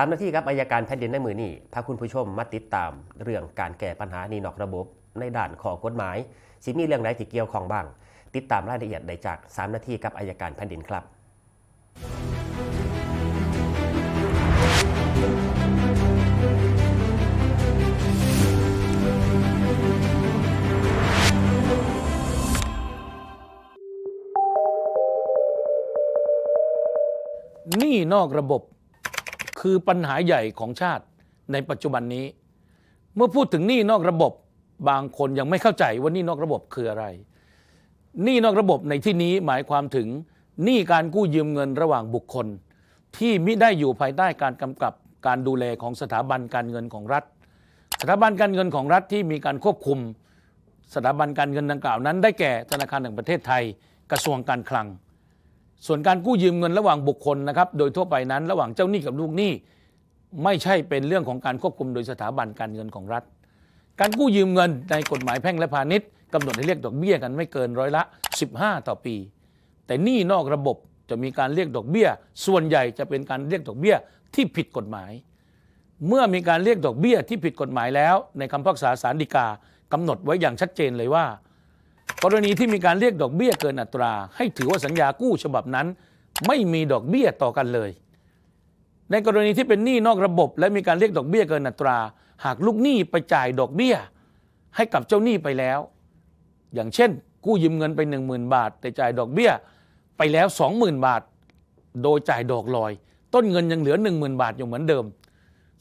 สามนาทีครับอายการแผ่นดินในมือนี้พาคุณผู้ชมมาติดตาม เรื่องการแก้ปัญหานี่นอกระบบในด่านข้อกฎหมายสิมีเรื่องไหนที่เกี่ยวข้องบ้าง ติดตามรายละเอียดได้จาก 3 นาทีกับอายการแผ่นดินครับ นี้นอกระบบ คือปัญหาใหญ่ของชาติในปัจจุบันนี้ เมื่อพูดถึงหนี้นอกระบบบางคนยังไม่เข้าใจว่าหนี้นอกระบบคืออะไรหนี้นอกระบบในที่นี้หมายความถึงหนี้การกู้ยืมเงินระหว่างบุคคล ที่มิได้อยู่ภายใต้การกำกับการดูแลของสถาบันการเงินของรัฐ สถาบันการเงินของรัฐที่มีการควบคุม สถาบันการเงินดังกล่าวนั้น ได้แก่ธนาคารแห่งประเทศไทย กระทรวงการคลัง ส่วนการกู้ยืมเงินระหว่างบุคคลนะครับโดยทั่วไปนั้น ระหว่างเจ้าหนี้กับลูกหนี้ ไม่ใช่เป็นเรื่องของการควบคุมโดยสถาบันการเงินของรัฐ การกู้ยืมเงินในกฎหมายแพ่งและพาณิชย์กำหนดให้เรียกดอกเบี้ยกันไม่เกินร้อยละ 15 ต่อปี แต่หนี้นอกระบบจะมีการเรียกดอกเบี้ย ส่วนใหญ่จะเป็นการเรียกดอกเบี้ยที่ผิดกฎหมาย เมื่อมีการเรียกดอกเบี้ยที่ผิดกฎหมายแล้ว ในคำพิพากษาศาลฎีกากำหนดไว้อย่างชัดเจนเลยว่า กรณีที่มีการเรียกดอกเบี้ยเกินอัตรา ให้ถือว่าสัญญากู้ฉบับนั้น ไม่มีดอกเบี้ยต่อกันเลย ในกรณีที่เป็นหนี้นอกระบบ และมีการเรียกดอกเบี้ยเกินอัตรา หากลูกหนี้ไปจ่ายดอกเบี้ย ให้กับเจ้าหนี้ไปแล้ว อย่างเช่น กู้ยืมเงินไป 1 0,000 บาท แต่จ่ายดอกเบี้ยไปแล้ว 20,000 บาท โดยจ่ายดอกลอย ต้นเงินยังเหลือ 10,000 บาทอยู่เหมือนเดิม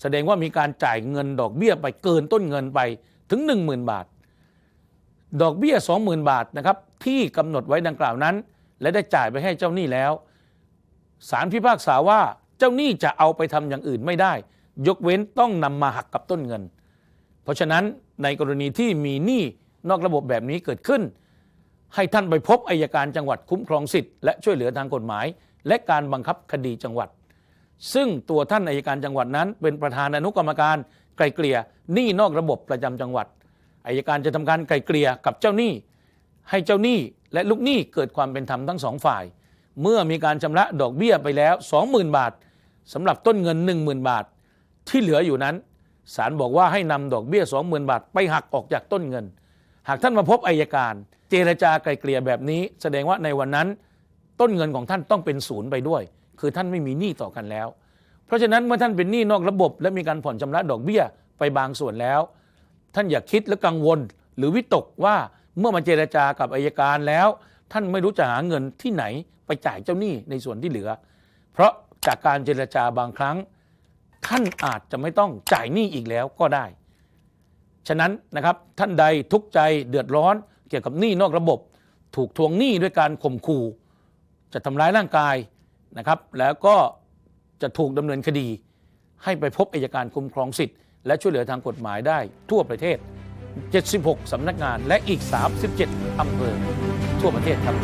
แสดงว่ามีการจ่ายเงินดอกเบี้ยไปเกินต้นเงินไปถึง 10,000 บาท ดอกเบี้ย 20,000 บาทนะครับที่กำหนดไว้ดังกล่าวนั้น และได้จ่ายไปให้เจ้าหนี้แล้วศาลพิพากษาว่าเจ้าหนี้จะเอาไปทำอย่างอื่นไม่ได้ ยกเว้นต้องนำมาหักกับต้นเงิน เพราะฉะนั้นในกรณีที่มีหนี้นอกระบบแบบนี้เกิดขึ้น ให้ท่านไปพบอายการจังหวัดคุ้มครองสิทธิ์และช่วยเหลือทางกฎหมาย และการบังคับคดีจังหวัด ซึ่งตัวท่านอายการจังหวัดนั้น เป็นประธานอนุกรรมการไกลเกลี่ยหนี้นอกระบบประจำจังหวัด อายการจะทำการไกล่เกลี่ยกับเจ้าหนี้ ให้เจ้าหนี้และลูกหนี้เกิดความเป็นธรรมทั้งสองฝ่าย เมื่อมีการชำระดอกเบี้ยไปแล้ว 20,000 บาทสำหรับต้นเงิน 10,000 บาท ที่เหลืออยู่นั้นศาลบอกว่าให้นำดอกเบี้ย 20,000 บาท ไปหักออกจากต้นเงิน หากท่านมาพบอายการ เจรจาไกล่เกลี่ยแบบนี้ แสดงว่าในวันนั้น ต้นเงินของท่านต้องเป็นศูนย์ไปด้วย คือท่านไม่มีหนี้ต่อกันแล้ว เพราะฉะนั้นเมื่อท่านเป็นหนี้นอกระบบ และมีการผ่อนชำระดอกเบี้ยไปบางส่วนแล้ว ท่านอย่าคิดและกังวล หรือวิตกว่าเมื่อมาเจรจากับอายการแล้ว ท่านไม่รู้จะหาเงินที่ไหนไปจ่ายเจ้าหนี้ในส่วนที่เหลือ เพราะจากการเจรจาบางครั้ง ท่านอาจจะไม่ต้องจ่ายหนี้อีกแล้วก็ได้ ฉะนั้นนะครับท่านใดทุกข์ใจเดือดร้อนเกี่ยวกับหนี้นอกระบบ ถูกทวงหนี้ด้วยการข่มขู่ จะทำร้ายร่างกายนะครับ แล้วก็จะถูกดำเนินคดี ให้ไปพบอัยการคุ้มครองสิทธิ์ และช่วยเหลือทางกฎหมายได้ทั่วประเทศ 76 สำนักงานและอีก 37 อำเภอทั่วประเทศครับ